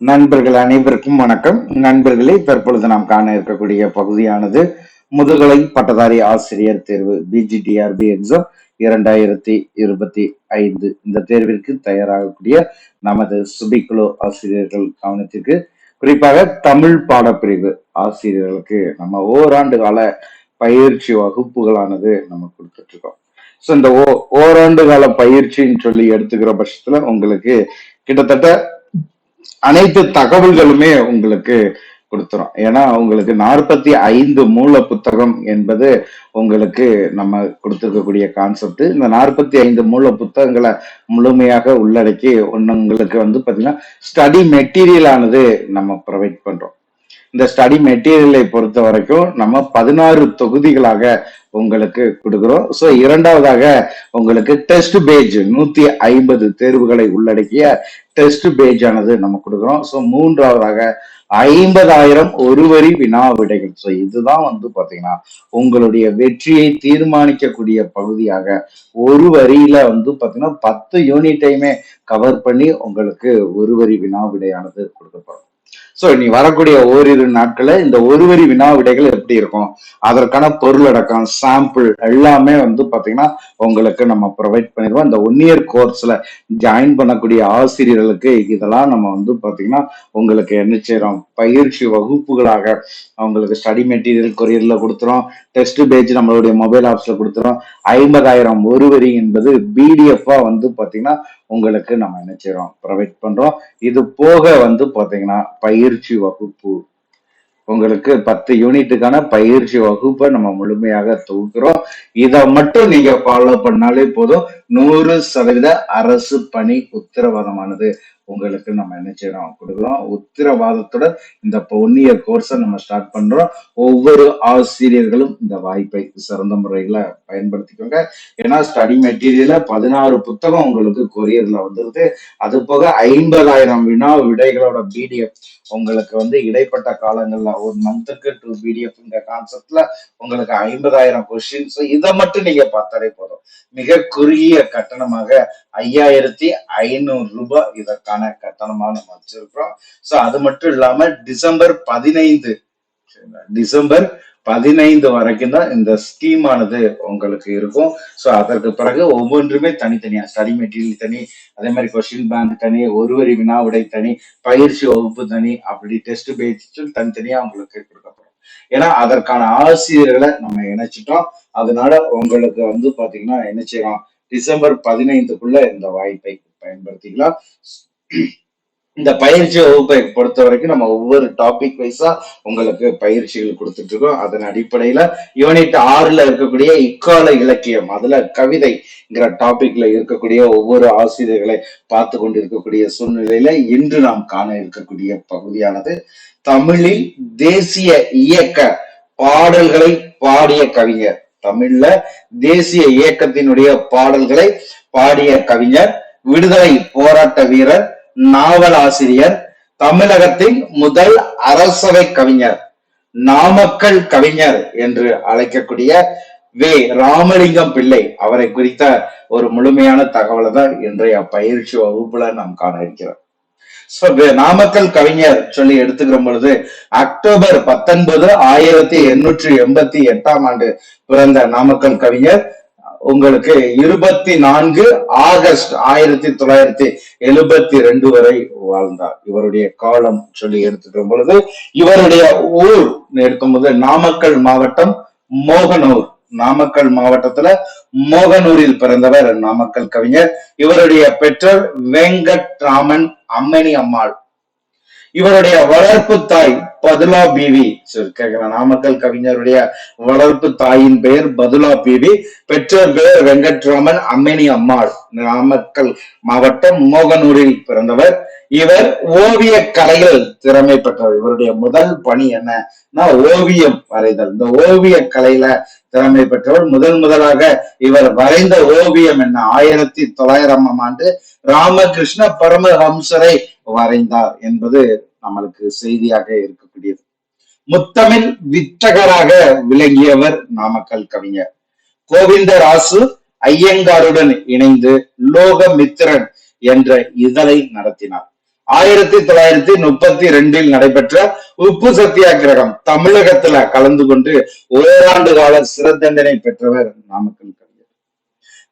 நண்பர்கள் அனைவருக்கும் வணக்கம். நண்பர்களே தற்பொழுது நாம் காண இருக்கக்கூடிய பகுதியானது முதுகலை பட்டதாரி ஆசிரியர் தேர்வு பிஜிடிஆர்பி எக்ஸாம் இரண்டாயிரத்தி இருபத்தி ஐந்து. இந்த தேர்விற்கு தயாராகக்கூடிய நமது சுபிக்குழு ஆசிரியர்கள் கவனத்திற்கு குறிப்பாக தமிழ் பாடப்பிரிவு ஆசிரியர்களுக்கு நம்ம ஓராண்டு கால பயிற்சி வகுப்புகளானது நம்ம கொடுத்துட்டு இருக்கோம் ஸோ இந்த ஓ ஓராண்டு கால பயிற்சின்னு சொல்லி எடுத்துக்கிற பட்சத்துல உங்களுக்கு கிட்டத்தட்ட அனைத்து தகவல்களுமே உங்களுக்கு கொடுத்துரும். ஏன்னா உங்களுக்கு நாற்பத்தி ஐந்து மூல புத்தகம் என்பது உங்களுக்கு நம்ம கொடுத்துருக்கக்கூடிய கான்செப்ட் இந்த நாற்பத்தி ஐந்து மூல புத்தகங்களை முழுமையாக உள்ளடக்கி ஒண்ணு உங்களுக்கு வந்து பாத்தீங்கன்னா ஸ்டடி மெட்டீரியல் ஆனது நம்ம ப்ரொவைட் பண்றோம். இந்த ஸ்டடி மெட்டீரியலை பொறுத்த வரைக்கும் நம்ம பதினாறு தொகுதிகளாக உங்களுக்கு கொடுக்குறோம். ஸோ இரண்டாவதாக உங்களுக்கு டெஸ்ட் பேஜ் நூத்தி ஐம்பது தேர்வுகளை உள்ளடக்கிய டெஸ்ட் பேஜ் ஆனது நம்ம கொடுக்குறோம். ஸோ மூன்றாவதாக ஐம்பதாயிரம் ஒரு வரி வினா விடைகள். ஸோ இதுதான் வந்து பாத்தீங்கன்னா உங்களுடைய வெற்றியை தீர்மானிக்கக்கூடிய பகுதியாக ஒரு வரியில வந்து பாத்தீங்கன்னா பத்து யூனிட்டையுமே கவர் பண்ணி உங்களுக்கு ஒரு வரி வினா விடையானது கொடுக்கப்படும். சோ நீ வரக்கூடிய ஓரிரு நாட்களில் இந்த ஒரு வரி வினா விடைகள் எப்படி இருக்கும்? அதற்கான பொருளடக்கம் சாம்பிள் எல்லாமே வந்து பாத்தீங்கன்னா உங்களுக்கு நம்ம ப்ரொவைட் பண்ணிடுவோம். இந்த ஒன் இயர் கோர்ஸ்ல ஜாயின் பண்ணக்கூடிய ஆசிரியர்களுக்கு இதெல்லாம் நம்ம வந்து பாத்தீங்கன்னா உங்களுக்கு என்ன செய்யறோம் பயிற்சி வகுப்புகளாக அவங்களுக்கு ஸ்டடி மெட்டீரியல் கொரியர்ல கொடுத்துறோம் டெஸ்ட் பேஜ் நம்மளுடைய மொபைல் ஆப்ஸ்ல கொடுத்துரும். ஐம்பதாயிரம் ஒரு வரி என்பது பிடிஎஃபா வந்து பாத்தீங்கன்னா உங்களுக்கு நம்ம என்ன செய்யறோம் ப்ரொவைட் பண்றோம். இது போக வந்து பாத்தீங்கன்னா பயிற்சி வகுப்பு. உங்களுக்கு பத்து யூனிட்டுக்கான பயிற்சி வகுப்பை நம்ம முழுமையாக தொகுக்கிறோம். இதை மட்டும் நீங்க ஃபாலோ பண்ணாலே போதும். நூறு சதவீத அரசு பணி உத்தரவாதமானது. உங்களுக்கு நம்ம என்ன செய்யறோம்? கொடுக்குறோம். உத்தரவாதத்தோட இந்த ஒன் இயர் கோர்ஸை நம்ம ஸ்டார்ட் பண்றோம். ஒவ்வொரு ஆசிரியர்களும் இந்த வாய்ப்பை சிறந்த முறையில பயன்படுத்திக்கோங்க. ஏன்னா ஸ்டடி மெட்டீரியல பதினாறு புத்தகம் உங்களுக்கு கொரியர்ல வந்துருது அது போக ஐம்பதாயிரம் வினா விடைகளோட பிடிஎஃப் உங்களுக்கு வந்து இடைப்பட்ட காலங்கள்ல ஒரு மந்த்துக்கு டூ பிடிஎஃப்ங்கிற கான்செப்ட்ல உங்களுக்கு ஐம்பதாயிரம் கொஸ்டின்ஸ் இதை மட்டும் நீங்க பார்த்தாலே போதும். மிக குறுகிய கட்டணமாக ஐயாயிரத்தி ஐநூறு ரூபாய் இதற்கான கட்டணமா நம்ம வச்சிருக்கிறோம். ஸோ அது மட்டும் இல்லாம டிசம்பர் பதினைந்து டிசம்பர் பதினைந்து வரைக்கும் தான் இந்த ஸ்கீம் ஆனது உங்களுக்கு இருக்கும். ஸோ அதற்கு பிறகு ஒவ்வொன்றுமே தனித்தனியா ஸ்டடி மெட்டீரியல் தனி அதே மாதிரி கொஸ்டின் பேங்க் தனி ஒருவரி வினா உடை தனி பயிற்சி வகுப்பு தனி அப்படி டெஸ்ட் பேச்சும் தனித்தனியா உங்களுக்கு கொடுக்கப்படும். ஏன்னா அதற்கான ஆசிரியர்களை நம்ம இணைச்சிட்டோம். அதனால உங்களுக்கு வந்து பாத்தீங்கன்னா என்ன செய்யலாம்? டிசம்பர் பதினைந்துக்குள்ள இந்த வாய்ப்பை பயன்படுத்திக்கலாம். இந்த பயிற்சி வகுப்பை பொறுத்த வரைக்கும் நம்ம ஒவ்வொரு டாபிக் வைஸா உங்களுக்கு பயிற்சிகள் கொடுத்துட்டு இருக்கோம் அதன் அடிப்படையில யூனிட் ஆறுல இருக்கக்கூடிய இக்கால இலக்கியம் அதுல கவிதைங்கிற டாபிக்ல இருக்கக்கூடிய ஒவ்வொரு ஆசிரியர்களை பார்த்து கொண்டிருக்கக்கூடிய சூழ்நிலையில இன்று நாம் காண இருக்கக்கூடிய பகுதியானது தமிழில் தேசிய இயக்க பாடல்களை பாடிய கவிஞர் தமிழ்ல தேசிய இயக்கத்தினுடைய பாடல்களை பாடிய கவிஞர் விடுதலை போராட்ட வீரர் நாவலாசிரியர் தமிழகத்தின் முதல் அரசவை கவிஞர் நாமக்கல் கவிஞர் என்று அழைக்கக்கூடிய வே. ராமலிங்கம் பிள்ளை அவரை குறித்த ஒரு முழுமையான தகவலை தான் இன்றைய பயிற்சி வகுப்புல நாம் காண இருக்கிறோம். நாமக்கல் கவிஞர் சொல்லி எடுத்துக்கிற பொழுது அக்டோபர் பத்தொன்பது ஆயிரத்தி எண்ணூற்றி எண்பத்தி எட்டாம் ஆண்டு பிறந்த நாமக்கல் கவிஞர் உங்களுக்கு இருபத்தி நான்கு ஆகஸ்ட் ஆயிரத்தி தொள்ளாயிரத்தி எழுபத்தி ரெண்டு வரை வாழ்ந்தார். இவருடைய காலம் சொல்லி எடுத்துக்கிற பொழுது இவருடைய ஊர் எடுக்கும் போது நாமக்கல் மாவட்டம் மோகனூர். நாமக்கல் மாவட்டத்துல மோகனூரில் பிறந்தவர் நாமக்கல் கவிஞர். இவருடைய பெற்றோர் வெங்கட்ராமன் அம்மணி அம்மாள். இவருடைய வளர்ப்பு தாய் பதுலா பிவி. கேட்கிற நாமக்கல் கவிஞருடைய வளர்ப்பு தாயின் பெயர் பதுலா பிவி. பெற்றோர் பெயர் வெங்கட்ராமன் அம்மணி அம்மாள். நாமக்கல் மாவட்டம் மோகனூரில் பிறந்தவர். இவர் ஓவிய கலையில் திறமை பெற்றவர். இவருடைய முதல் பணி என்னன்னா ஓவியம் வரைதல். இந்த ஓவிய கலையில திறமை பெற்றவர். முதன் முதலாக இவர் வரைந்த ஓவியம் என்ன? ஆயிரத்தி தொள்ளாயிரமாம் ஆண்டு ராமகிருஷ்ண பரமஹம்சரை வரைந்தார் என்பது நம்மளுக்கு செய்தியாக இருக்கக்கூடியது. முத்தமிழ் வித்தகராக விளங்கியவர் நாமக்கல் கவிஞர். கோவிந்தராசு ஐயங்காருடன் இணைந்து லோகமித்திரன் என்ற இதழை நடத்தினார். ஆயிரத்தி தொள்ளாயிரத்தி முப்பத்தி ரெண்டில் நடைபெற்ற உப்பு சத்தியாகிரகம் தமிழகத்துல கலந்து கொண்டு ஓராண்டு கால சிறை தண்டனை பெற்றவர் நாமக்கல் கவிஞர்.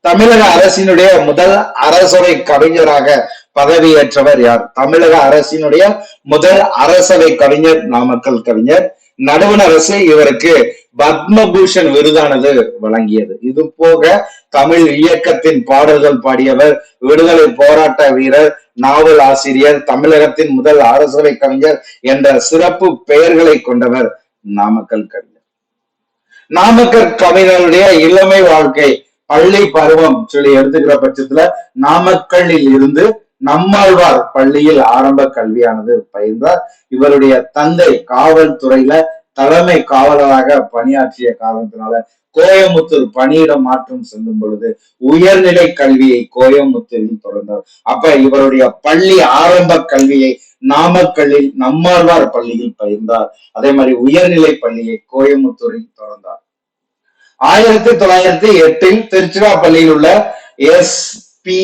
தமிழக அரசினுடைய முதல் அரசவை கவிஞராக பதவியேற்றவர் யார்? தமிழக அரசினுடைய முதல் அரசவை கவிஞர் நாமக்கல் கவிஞர். நடுவண் அரசு இவருக்கு பத்மபூஷன் விருதானது வழங்கியது. இது போக தமிழ் இயக்கத்தின் பாடல்கள் பாடியவர் விடுதலை போராட்ட வீரர் நாவல் ஆசிரியர் தமிழகத்தின் முதல் அரசவை கவிஞர் என்ற சிறப்பு பெயர்களை கொண்டவர் நாமக்கல் கவிஞர். நாமக்கல் கவிஞருடைய இளமை வாழ்க்கை பள்ளி பருவம் சொல்லி எடுத்துக்கிற பட்சத்துல நாமக்கல்லில் இருந்து நம்மாழ்வார் பள்ளியில் ஆரம்ப கல்வியானது பயின்றார். இவருடைய தந்தை காவல்துறையில தலைமை காவலராக பணியாற்றிய காரணத்தினால கோயமுத்தூர் பணியிடம் மாற்றம் செல்லும் பொழுது உயர்நிலை கல்வியை கோயமுத்தூரில் தொடர்ந்தார். அப்ப இவருடைய பள்ளி ஆரம்ப கல்வியை நாமக்கல்லில் நம்மாழ்வார் பள்ளியில் பயின்றார். அதே மாதிரி உயர்நிலை பள்ளியை கோயமுத்தூரில் தொடர்ந்தார். ஆயிரத்தி தொள்ளாயிரத்தி எட்டில் திருச்சிராப்பள்ளியில் உள்ள எஸ் பி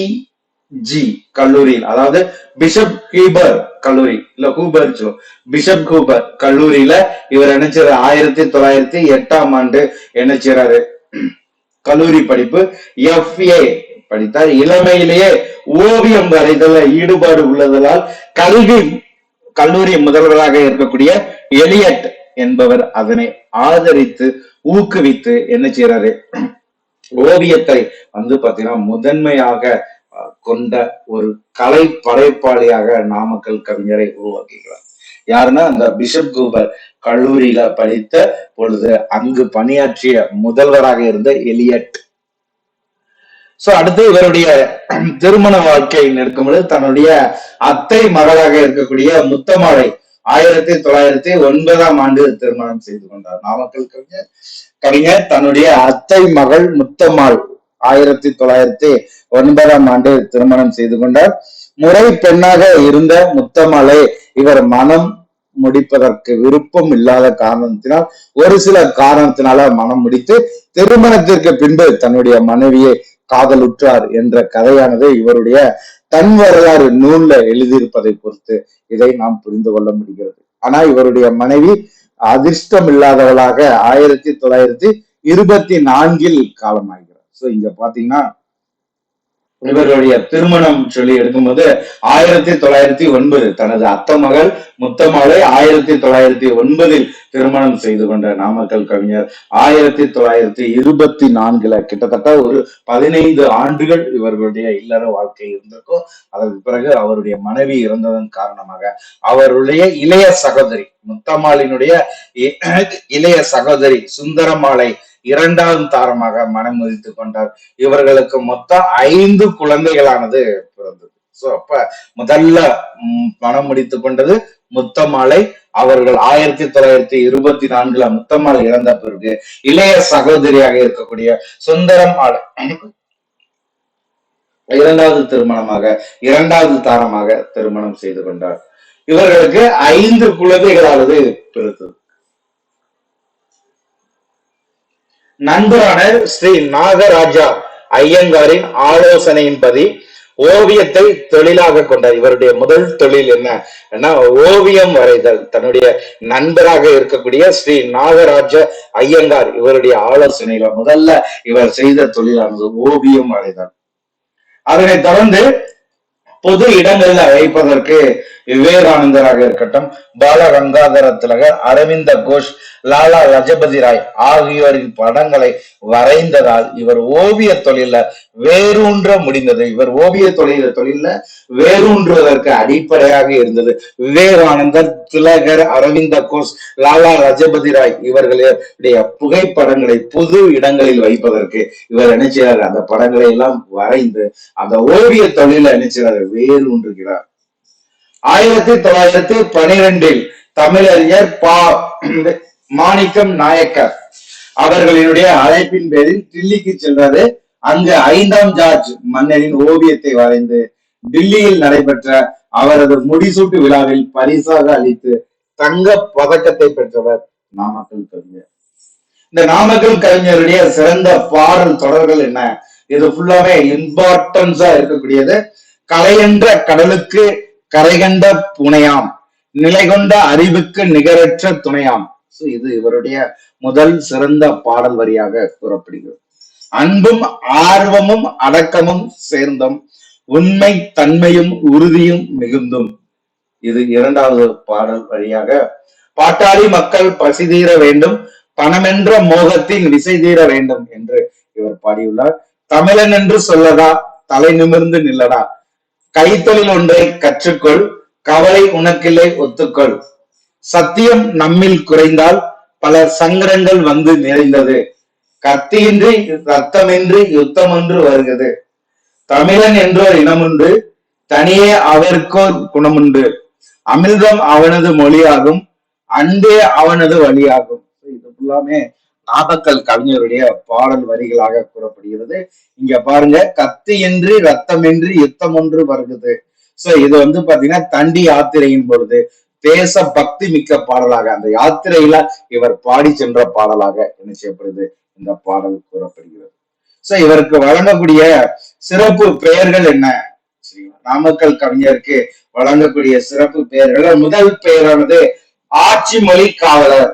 ஜி கல்லூரியில். அதாவது பிஷப் ஹூபர் கல்லூரி இல்ல ஹூபர் ஜோ பிஷப் ஹூபர் கல்லூரியில இவர் என்ன செய்யறாரு ஆயிரத்தி தொள்ளாயிரத்தி எட்டாம் ஆண்டு என்ன செய்யறாரு கல்லூரி படிப்பு எஃப்ஏ படித்தார். இளமையிலேயே ஓவியம் வரைதல ஈடுபாடு உள்ளதால் கல்வி கல்லூரி முதல்வராக இருக்கக்கூடிய எலியட் என்பவர் அதனை ஆதரித்து ஊக்குவித்து என்ன செய்யறாரு ஓவியத்தை வந்து பாத்தீங்கன்னா முதன்மையாக கொண்ட ஒரு கலை படைப்பாளியாக நாமக்கல் கவிஞரை உருவாக்குகிறார். யாருன்னா அந்த பிஷப் கூபர் கல்லூரியில படித்த பொழுது அங்கு பணியாற்றிய முதல்வராக இருந்த எலியட். சோ அடுத்து இவருடைய திருமண வாழ்க்கை நிற்கும் பொழுது தன்னுடைய அத்தை மகளாக இருக்கக்கூடிய முத்தமாலை ஆயிரத்தி தொள்ளாயிரத்தி ஒன்பதாம் ஆண்டு திருமணம் செய்து கொண்டார். நாமக்கல் கவிஞர் கவிஞர் தன்னுடைய அத்தை மகள் முத்தம்மாள். ஆயிரத்தி தொள்ளாயிரத்தி ஒன்பதாம் ஆண்டு திருமணம் செய்து கொண்டார். முறை பெண்ணாக இருந்த முத்தமலை இவர் மனம் முடிப்பதற்கு விருப்பம் இல்லாத காரணத்தினால் ஒரு சில காரணத்தினால மனம் முடித்து திருமணத்திற்கு பின்பு தன்னுடைய மனைவியை காதலுற்றார் என்ற கதையானது இவருடைய தன் வரலாறு நூல்ல எழுதியிருப்பதை பொறுத்து இதை நாம் புரிந்து கொள்ள முடிகிறது. ஆனா இவருடைய மனைவி அதிர்ஷ்டம் இல்லாதவளாக ஆயிரத்தி தொள்ளாயிரத்தி இருபத்தி நான்கில் காலமாகிறார் ஸோ இங்க பாத்தீங்கன்னா இவருடைய திருமணம் சொல்லி எடுக்கும்போது ஆயிரத்தி தொள்ளாயிரத்தி ஒன்பது தனது அத்த மகள் முத்தமாலை ஆயிரத்தி தொள்ளாயிரத்தி ஒன்பதில் திருமணம் செய்து கொண்ட நாமக்கல் கவிஞர் ஆயிரத்தி தொள்ளாயிரத்தி இருபத்தி நான்குல கிட்டத்தட்ட ஒரு பதினைந்து ஆண்டுகள் இவர்களுடைய இல்லற வாழ்க்கை இருந்திருக்கும். அதற்கு பிறகு அவருடைய மனைவி இறந்ததன் காரணமாக அவருடைய இளைய சகோதரி முத்தம்மாளினுடைய இளைய சகோதரி சுந்தரமாலை இரண்டாவது தாரமாக மனம் முதித்துக் கொண்டார். இவர்களுக்கு மொத்தம் ஐந்து குழந்தைகளானது பிறந்தது. சோ அப்ப முதல்ல மனம் முடித்துக் கொண்டது முத்தமாலை அவர்கள் ஆயிரத்தி தொள்ளாயிரத்தி இருபத்தி நான்குல முத்தம்மாள் இறந்த பிறகு இளைய சகோதரியாக இருக்கக்கூடிய சுந்தரம் ஆலை இரண்டாவது திருமணமாக இரண்டாவது தாரமாக திருமணம் செய்து கொண்டார். இவர்களுக்கு ஐந்து குழந்தைகளானது பிறந்தது. நண்பரான ஸ்ரீ நாகராஜா ஐயங்காரின் ஆலோசனையின்படி ஓவியத்தை தொழிலாக கொண்டார். இவருடைய முதல் தொழில் என்ன? ஓவியம் வரைதல். தன்னுடைய நண்பராக இருக்கக்கூடிய ஸ்ரீ நாகராஜ ஐயங்கார் இவருடைய ஆலோசனையில முதல்ல இவர் செய்த தொழிலானது ஓவியம் வரைதல். அதனை தொடர்ந்து பொது இடங்கள்ல வைப்பதற்கு விவேகானந்தராக இருக்கட்டும் பால கங்காதர திலகர் அரவிந்த கோஷ் லாலா லஜபதி ராய் ஆகியோரின் படங்களை வரைந்ததால் இவர் ஓவிய தொழில வேரூன்ற முடிந்தது. இவர் ஓவிய தொழில தொழில வேரூன்றுவதற்கு அடிப்படையாக இருந்தது. விவேகானந்தர் திலகர் அரவிந்த கோஷ் லாலா லஜபதி ராய் இவர்களுடைய புகைப்படங்களை பொது இடங்களில் வைப்பதற்கு இவர் நினைச்சார் அந்த படங்களை எல்லாம் வரைந்து அந்த ஓவிய தொழில நினைச்சார் வேரூன்றுகிறார் ஆயிரத்தி தொள்ளாயிரத்தி பனிரெண்டில் தமிழறிஞர் பா மாணிக்கம் நாயக்கர் அவர்களினுடைய அழைப்பின் பேரில் டில்லிக்கு சென்றாரு. அங்கு ஐந்தாம் ஜார்ஜ் மன்னரின் ஓவியத்தை வரைந்து டில்லியில் நடைபெற்ற அவரது முடிசூட்டு விழாவில் பரிசாக அளித்து தங்க பதக்கத்தை பெற்றவர் நாமக்கல் கவிஞர். இந்த நாமக்கல் கவிஞருடைய சிறந்த பாடல் தொடர்கள் என்ன? இது ஃபுல்லாவே இம்பார்ட்டன்ஸா இருக்கக்கூடியது. கலையென்ற கடலுக்கு கரைகண்ட புனையாம். நிலை கொண்ட அறிவுக்கு நிகரற்ற துணையாம். இது இவருடைய முதல் சிறந்த பாடல் வரியாக கூறப்படுகிறது. அன்பும் ஆர்வமும் அடக்கமும் சேர்ந்தும் உண்மை தன்மையும் உறுதியும் மிகுந்தும். இது இரண்டாவது பாடல் வழியாக பாட்டாளி மக்கள் பசி தீர வேண்டும் பணமென்ற மோகத்தின் விசை தீர வேண்டும் என்று இவர் பாடியுள்ளார். தமிழன் என்று சொல்லடா தலை நிமிர்ந்து நில்லடா? கைத்தொழில் ஒன்றை கற்றுக்கொள் கவலை உனக்கில்லை ஒத்துக்கொள். சத்தியம் நம்மில் குறைந்தால் பல சங்கடங்கள் வந்து நிறைந்தது. கத்தியின்றி ரத்தமின்றி யுத்தம் ஒன்று வருகிறது. தமிழன் என்றோர் இனமுண்டு தனியே அவருக்கோர் குணமுண்டு. அமிர்தம் அவனது மொழியாகும் அன்பே அவனது வழியாகும். இது எல்லாமே நாமக்கல் கவிஞருடைய பாடல் வரிகளாக கூறப்படுகிறது. இங்க பாருங்க கத்தியின்றி ரத்தமின்றி யுத்தம் ஒன்று வருகிறது சோ இது வந்து பாத்தீங்கன்னா தண்டி யாத்திரையின் பொழுது தேச பக்தி மிக்க பாடலாக அந்த யாத்திரையில இவர் பாடி சென்ற பாடலாக என்ன செய்யப்படுது? இந்த பாடல் கூறப்படுகிறது. சோ இவருக்கு வழங்கக்கூடிய சிறப்பு பெயர்கள் என்ன? சரிங்களா? நாமக்கல் கவிஞருக்கு வழங்கக்கூடிய சிறப்பு பெயர்கள். முதல் பெயரானது ஆட்சி மொழி காவலர்.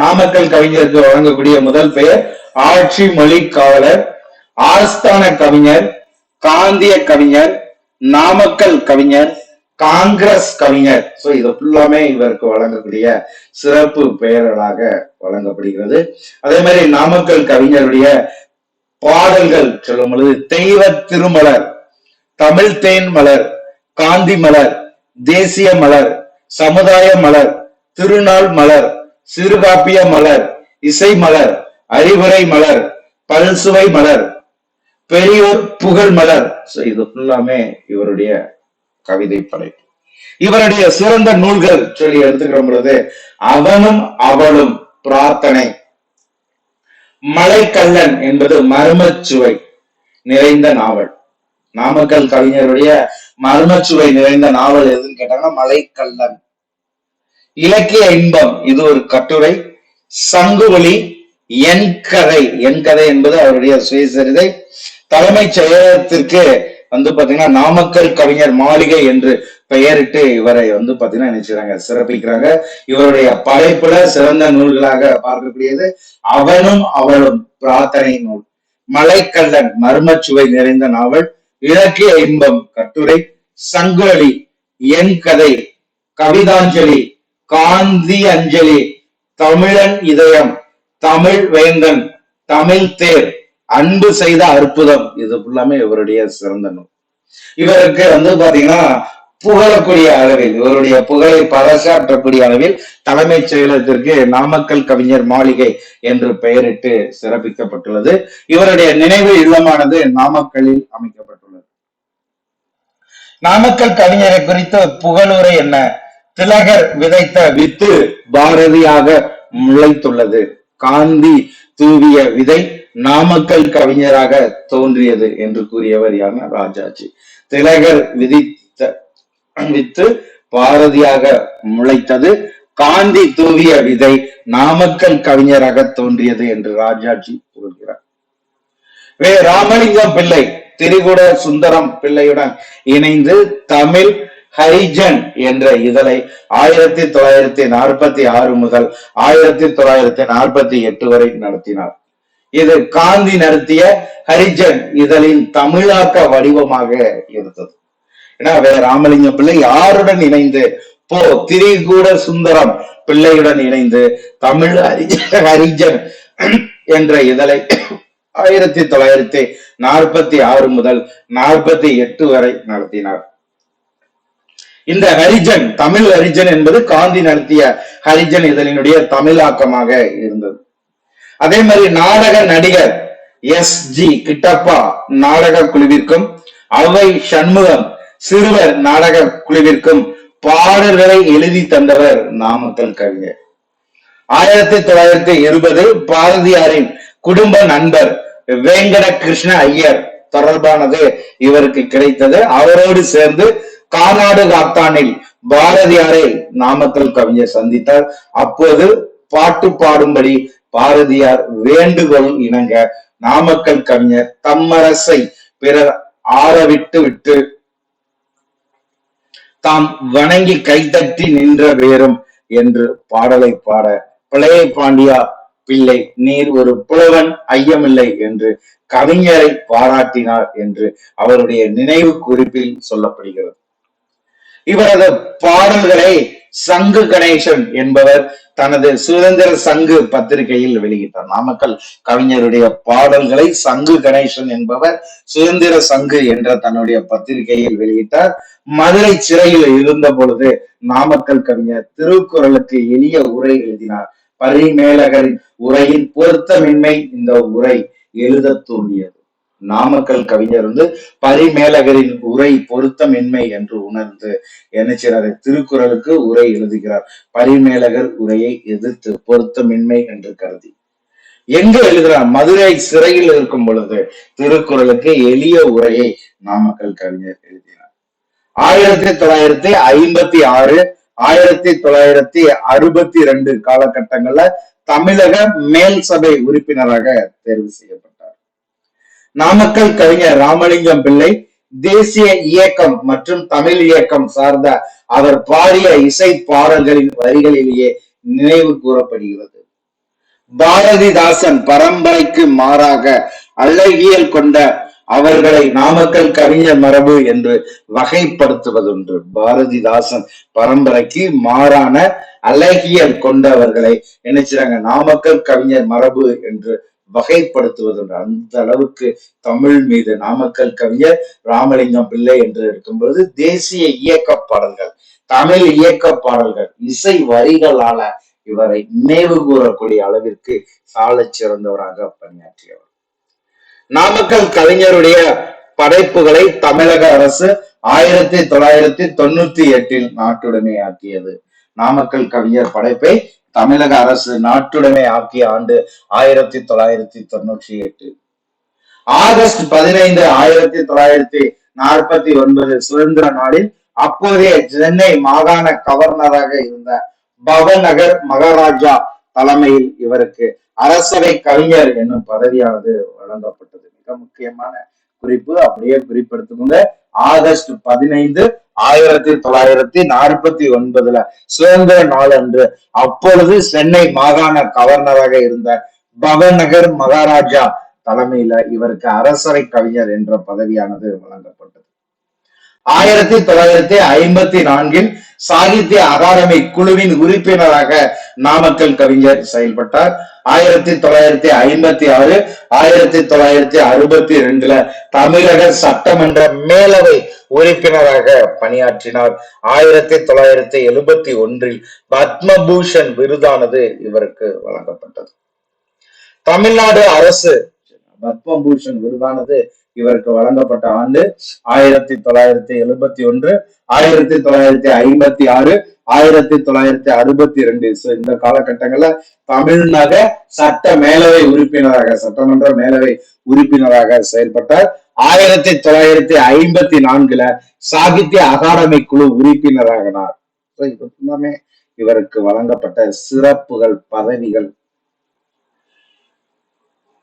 நாமக்கல் கவிஞருக்கு வழங்கக்கூடிய முதல் பெயர் ஆட்சி மொழி காவலர் ஆஸ்தான கவிஞர் காந்திய கவிஞர் நாமக்கல் கவிஞர் காங்கிரஸ் கவிஞர். சோ இது ஃபுல்லாமே இவருக்கு வழங்கக்கூடிய சிறப்பு பெயர்களாக வழங்கப்படுகிறது. அதே மாதிரி நாமக்கல் கவிஞருடைய பாடல்கள் சொல்லும் பொழுது தெய்வ திருமலர் தமிழ் தேன் மலர் காந்தி மலர் தேசிய மலர் சமுதாய மலர் திருநாள் மலர் சிறுகாப்பிய மலர் இசை மலர் அறிவுரை மலர் பல்சுவை மலர் பெரியோர் புகழ் மலர். இது எல்லாமே இவருடைய கவிதை படைப்பு. இவருடைய சிறந்த நூல்கள் சொல்லி எடுத்துக்கிற பொழுது அவனும் அவளும் பிரார்த்தனை. மலைக்கல்லன் என்பது மர்மச்சுவை நிறைந்த நாவல். நாமக்கல் கவிஞருடைய மர்மச்சுவை நிறைந்த நாவல் எதுன்னு கேட்டாங்கன்னா மலைக்கல்லன். இலக்கிய இன்பம். இது ஒரு கட்டுரை. சங்குவலி என் கதை. என் கதை என்பது அவருடைய சுயசரிதை. தலைமைச் செயலகத்திற்கு வந்து பாத்தீங்கன்னா நாமக்கல் கவிஞர் மாளிகை என்று பெயரிட்டு இவரை வந்து பாத்தீங்கன்னா நினைச்சுறாங்க சிறப்பிக்கிறாங்க. இவருடைய படைப்புல சிறந்த நூல்களாக பார்க்கக்கூடியது அவனும் அவளும் பிரார்த்தனை நூல். மலைக்கல்லன் மர்மச்சுவை நிறைந்த நாவல். இலக்கிய இன்பம் கட்டுரை. சங்குவலி என் கதை. கவிதாஞ்சலி காந்தி அஞ்சலி தமிழன் இதயம் தமிழ் வேந்தன் தமிழ் தேர் அன்பு செய்த அற்புதம். இது எல்லாமே இவருடைய சிறந்த நூல். இவருக்கு வந்து பாத்தீங்கன்னா புகழக்கூடிய அளவில் இவருடைய புகழை பறைசாற்றக்கூடிய அளவில் தலைமைச் செயலகத்திற்கு நாமக்கல் கவிஞர் மாளிகை என்று பெயரிட்டு சிறப்பிக்கப்பட்டுள்ளது. இவருடைய நினைவு இல்லமானது நாமக்கல்லில் அமைக்கப்பட்டுள்ளது. நாமக்கல் கவிஞரை குறித்த புகழுரை என்ன? திலகர் விதைத்த வித்து பாரதியாக முளைத்துள்ளது. காந்தி தூவிய விதை நாமக்கல் கவிஞராக தோன்றியது என்று கூறியவர் யாருன்னா ராஜாஜி. திலகர் விதித்த வித்து பாரதியாக முளைத்தது. காந்தி தூவிய விதை நாமக்கல் கவிஞராக தோன்றியது என்று ராஜாஜி கூறுகிறார். வே. ராமலிங்கம் பிள்ளை திரிகுட சுந்தரம் பிள்ளையுடன் இணைந்து தமிழ் ஹரிஜன் என்ற இதழை ஆயிரத்தி தொள்ளாயிரத்தி நாற்பத்தி ஆறு முதல் ஆயிரத்தி தொள்ளாயிரத்தி நாற்பத்தி எட்டு வரை நடத்தினார். இது காந்தி நடத்திய ஹரிஜன் இதழின் தமிழாக்க வடிவமாக இருந்தது. ஏன்னா வே. ராமலிங்கம் பிள்ளை யாருடன் இணைந்து? போ திரிகூட சுந்தரம் பிள்ளையுடன் இணைந்து தமிழ் ஹரிஜன் ஹரிஜன் என்ற இதழை ஆயிரத்தி தொள்ளாயிரத்தி நாற்பத்தி ஆறு முதல் நாற்பத்தி எட்டு வரை நடத்தினார். இந்த ஹரிஜன் தமிழ் ஹரிஜன் என்பது காந்தி நடத்திய ஹரிஜன் இதழினுடைய தமிழாக்கமாக இருந்தது. அதே மாதிரி நாடக நடிகர் எஸ் ஜி கிட்டப்பா நாடக குழுவிற்கும் அவை சண்முகம் சிறுவர் நாடக குழுவிற்கும் பாடல்களை எழுதி தந்தவர் நாமக்கல் கவிஞர். ஆயிரத்தி தொள்ளாயிரத்தி இருபது பாரதியாரின் குடும்ப நண்பர் வேங்கட கிருஷ்ண ஐயர் தொடர்பானது இவருக்கு கிடைத்தது. அவரோடு சேர்ந்து கானாடு காத்தானில் பாரதியாரை நாமக்கல் கவிஞர் சந்தித்தார். அப்போது பாட்டு பாடும்படி பாரதியார் வேண்டுகோள் இணங்க நாமக்கல் கவிஞர் தம்மரசை பிறர் ஆறவிட்டு விட்டு தாம் வணங்கி கைதட்டி நின்ற வேறும் என்று பாடலை பாட பிளைய பாண்டியா பிள்ளை நீர் ஒரு புலவன் ஐயமில்லை என்று கவிஞரை பாராட்டினார் என்று அவருடைய நினைவு குறிப்பில் சொல்லப்படுகிறது. இவரது பாடல்களை சங்கு கணேசன் என்பவர் தனது சுதந்திர சங்கு பத்திரிகையில் வெளியிட்டார். நாமக்கல் கவிஞருடைய பாடல்களை சங்கு கணேசன் என்பவர் சுதந்திர சங்கு என்ற தன்னுடைய பத்திரிகையில் வெளியிட்டார். மதுரை சிறையில் இருந்த பொழுது நாமக்கல் கவிஞர் திருக்குறளுக்கு எளிய உரை எழுதினார். பரிமேலகரின் உரையின் பொருத்தமின்மை இந்த உரை எழுத தூண்டியது நாமக்கல் கவிஞர் வந்து பரிமேலகரின் உரை பொருத்தமின்மை என்று உணர்ந்து என்ன செய்யறாரு திருக்குறளுக்கு உரை எழுதுகிறார். பரிமேலகர் உரையை எதிர்த்து பொருத்தமின்மை என்று கருதி. எங்க எழுதுகிறார்? மதுரை சிறையில் இருக்கும் பொழுது திருக்குறளுக்கு எளிய உரையை நாமக்கல் கவிஞர் எழுதினார். ஆயிரத்தி தொள்ளாயிரத்தி ஐம்பத்தி ஆறு ஆயிரத்தி தொள்ளாயிரத்தி அறுபத்தி ரெண்டு காலகட்டங்கள்ல தமிழக மேல் சபை உறுப்பினராக தேர்வு செய்யப்பட்டார். நாமக்கல் கவிஞர் ராமலிங்கம் பிள்ளை தேசிய இயக்கம் மற்றும் தமிழ் இயக்கம் சார்ந்த அவர் பாடிய இசை பாடல்களின் வரிகளிலேயே நினைவு கூறப்படுகிறது. பாரதிதாசன் பரம்பரைக்கு மாறாக அழகியல் கொண்ட அவர்களை நாமக்கல் கவிஞர் மரபு என்று வகைப்படுத்துவதுண்டு பாரதிதாசன் பரம்பரைக்கு மாறான அழகியல் கொண்டவர்களை நினைச்சாங்க நாமக்கல் கவிஞர் மரபு என்று வகைப்படுத்துவது அந்த அளவுக்கு தமிழ் மீது நாமக்கல் கவிஞர் ராமலிங்கம் பிள்ளை என்று இருக்கும்போது தேசிய இயக்க பாடல்கள் தமிழ் இயக்க பாடல்கள் இசை வரிகளால இவரை நினைவு கூறக்கூடிய அளவிற்கு சால சிறந்தவராக பணியாற்றியவர். நாமக்கல் கவிஞருடைய படைப்புகளை தமிழக அரசு ஆயிரத்தி தொள்ளாயிரத்தி தொண்ணூத்தி எட்டில் நாட்டுடனே ஆக்கியது. நாமக்கல் கவிஞர் படைப்பை தமிழக அரசு நாட்டுடைமை ஆக்கிய ஆண்டு ஆயிரத்தி தொள்ளாயிரத்தி தொண்ணூற்றி எட்டு. ஆகஸ்ட் பதினைந்து ஆயிரத்தி தொள்ளாயிரத்தி நாற்பத்தி ஒன்பது சுதந்திர நாளில் அப்போதைய சென்னை மாகாண கவர்னராக இருந்த பவநகர் மகாராஜா தலைமையில் இவருக்கு அரசவை கவிஞர் என்னும் பதவியானது வழங்கப்பட்டது. மிக முக்கியமான குறிப்பு அப்படியே குறிப்பெடுத்துக்கோங்க ஆகஸ்ட் பதினைந்து ஆயிரத்தி தொள்ளாயிரத்தி நாற்பத்தி ஒன்பதுல சுதந்திர நாள் அன்று அப்பொழுது சென்னை மாகாண கவர்னராக இருந்த பவநகர் மகாராஜா தலைமையில இவருக்கு அரசரை கவிஞர் என்ற பதவியானது வழங்கப்பட்டது. ஆயிரத்தி தொள்ளாயிரத்தி ஐம்பத்தி நான்கில் சாகித்ய அகாடமி குழுவின் உறுப்பினராக நாமக்கல் கவிஞர் செயல்பட்டார். ஆயிரத்தி தொள்ளாயிரத்தி ஐம்பத்தி ஆறு ஆயிரத்தி தொள்ளாயிரத்தி அறுபத்தி ரெண்டுல தமிழக சட்டமன்ற மேலவை உறுப்பினராக பணியாற்றினார். ஆயிரத்தி தொள்ளாயிரத்தி எழுபத்தி ஒன்றில் பத்மபூஷன் விருதானது இவருக்கு வழங்கப்பட்டது. தமிழ்நாடு அரசு பத்மபூஷன் விருதானது இவருக்கு வழங்கப்பட்ட ஆண்டு ஆயிரத்தி தொள்ளாயிரத்தி எழுபத்தி ஒன்று ஆயிரத்தி தொள்ளாயிரத்தி ஐம்பத்தி ஆறு ஆயிரத்தி தொள்ளாயிரத்தி அறுபத்தி ரெண்டு. இந்த காலகட்டங்கள்ல தமிழ்நாக சட்ட மேலவை உறுப்பினராக சட்டமன்ற மேலவை உறுப்பினராக செயல்பட்டார். ஆயிரத்தி தொள்ளாயிரத்தி ஐம்பத்தி நான்குல சாகித்ய அகாடமி குழு உறுப்பினராகினார். இது எல்லாமே இவருக்கு வழங்கப்பட்ட சிறப்புகள் பதவிகள்.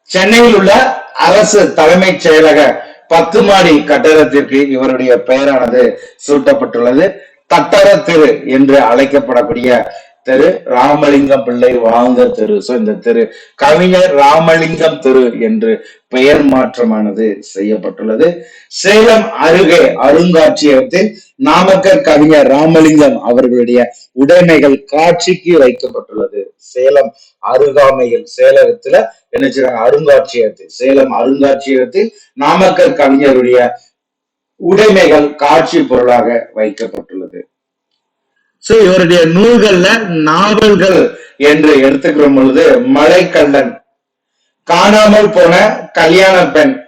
சென்னையில் உள்ள அரசு தலைமைச் செயலக பத்து மாடி கட்டடத்திற்கு இவருடைய பெயரானது சூட்டப்பட்டுள்ளது. தட்டர தெரு என்று அழைக்கப்படக்கூடிய தெரு ராமலிங்கம் பிள்ளை வாழ்ந்த தெரு. சோ இந்த தெரு கவிஞர் ராமலிங்கம் தெரு என்று பெயர் மாற்றமானது செய்யப்பட்டுள்ளது. சேலம் அருகே அருங்காட்சியகத்தில் நாமக்கல் கவிஞர் ராமலிங்கம் அவர்களுடைய உடைமைகள் காட்சிக்கு வைக்கப்பட்டுள்ளது. சேலம் அருகாமையில் சேலகத்துல என்ன செய்ய அருங்காட்சியகத்தில் சேலம் அருங்காட்சியகத்தில் நாமக்கல் கவிஞருடைய உடைமைகள் காட்சி பொருளாக வைக்கப்பட்டுள்ளது. சோ இவருடைய நூல்கள்ல நாவல்கள் என்று எடுத்துக்கிற பொழுது மலைக்கல்லன் காணாமல் போன கல்யாண பெண்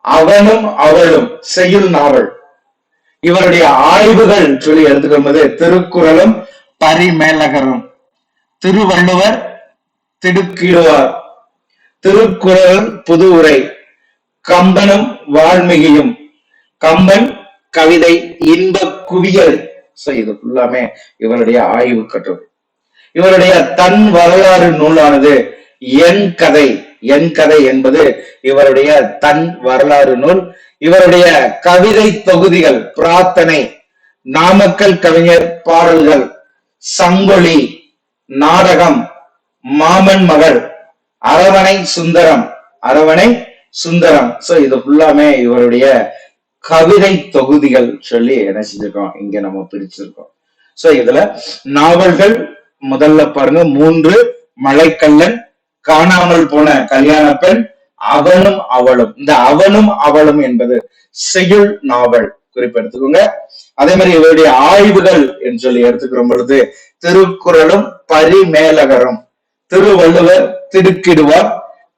அவனும் அவளும் செய்யுள் நாவல். இவருடைய ஆய்வுகள் சொல்லி எடுத்துக்கிற போது திருக்குறளும் பரிமேலகரும். திருவள்ளுவர் திடுக்கிடுவார் திருக்குறள் புது உரை கம்பனும் வால்மீகியும். கம்பன் கவிதை இன்ப குவியல். So, இது ஃபுல்லாமே இவருடைய ஆய்வு கட்டுரை. இவருடைய தன் வரலாறு நூலானது என் கதை என் கதை என்பது இவருடைய தன் வரலாறு நூல். இவருடைய கவிதை தொகுதிகள் பிரார்த்தனை நாமக்கல் கவிஞர் பாடல்கள் சங்கொலி நாடகம் மாமன் மகள் அரவணை சுந்தரம் அரவணை சுந்தரம். சோ இது ஃபுல்லாமே இவருடைய கவிதை தொகுதிகள் சொல்லி என்ன செஞ்சிருக்கோம்? இங்க நம்ம பிரிச்சிருக்கோம். சோ இதுல நாவல்கள் முதல்ல பாருங்க மூன்று மலைக்கல்லன் காணாமல் போன கல்யாண பெண் அவனும் அவளும். இந்த அவனும் அவளும் என்பது செய்யுள் நாவல் குறிப்பெடுத்துக்கோங்க. அதே மாதிரி இவருடைய ஆய்வுகள் என்று சொல்லி எடுத்துக்கிற பொழுது திருக்குறளும் பரிமேலகரும். திருவள்ளுவர் திருக்கிடுவார்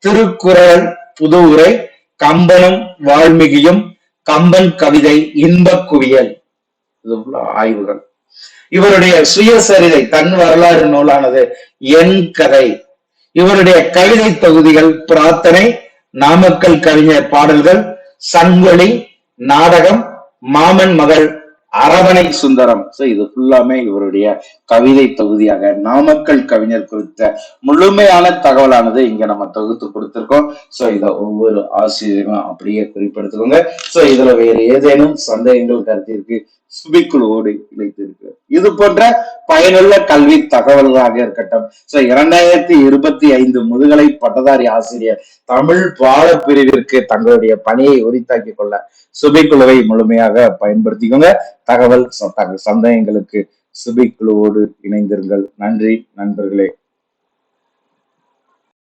திருக்குறள் புது உரை கம்பனும் வால்மீகியும் கம்பன் கவிதை இன்பக் குவியல். ஆய்வுகள். இவருடைய சுயசரிதை தன் வரலாறு நூலானது என் கதை. இவருடைய கவிதை தொகுதிகள் பிரார்த்தனை நாமக்கல் கவிஞர் பாடல்கள் சங்கொலி நாடகம் மாமன் மகள் அரவணை சுந்தரம். சோ இது ஃபுல்லாமே இவருடைய கவிதை தொகுதியாக நாமக்கல் கவிஞர் குறித்த முழுமையான தகவலானது இங்க நம்ம தொகுத்து கொடுத்திருக்கோம். சோ இத ஒவ்வொரு ஆசிரியர்களும் அப்படியே குறிப்பெடுத்துக்கோங்க. சோ இதுல வேறு ஏதேனும் சந்தேகங்கள் கருத்திற்கு சுபிக்குழுவோடு இணைத்திருக்கிறது இது போன்ற பயனுள்ள கல்வி தகவல்களாக இருக்கட்டும். சோ இரண்டாயிரத்தி இருபத்தி ஐந்து முதுகலை பட்டதாரி ஆசிரியர் தமிழ் பாடப்பிரிவிற்கு தங்களுடைய பணியை உரித்தாக்கிக் கொள்ள சுபிக்குழுவை முழுமையாக பயன்படுத்திக்கோங்க. தகவல் ச- சந்தேகங்களுக்கு சுபிக்குழுவோடு இணைந்திருங்கள். நன்றி நண்பர்களே.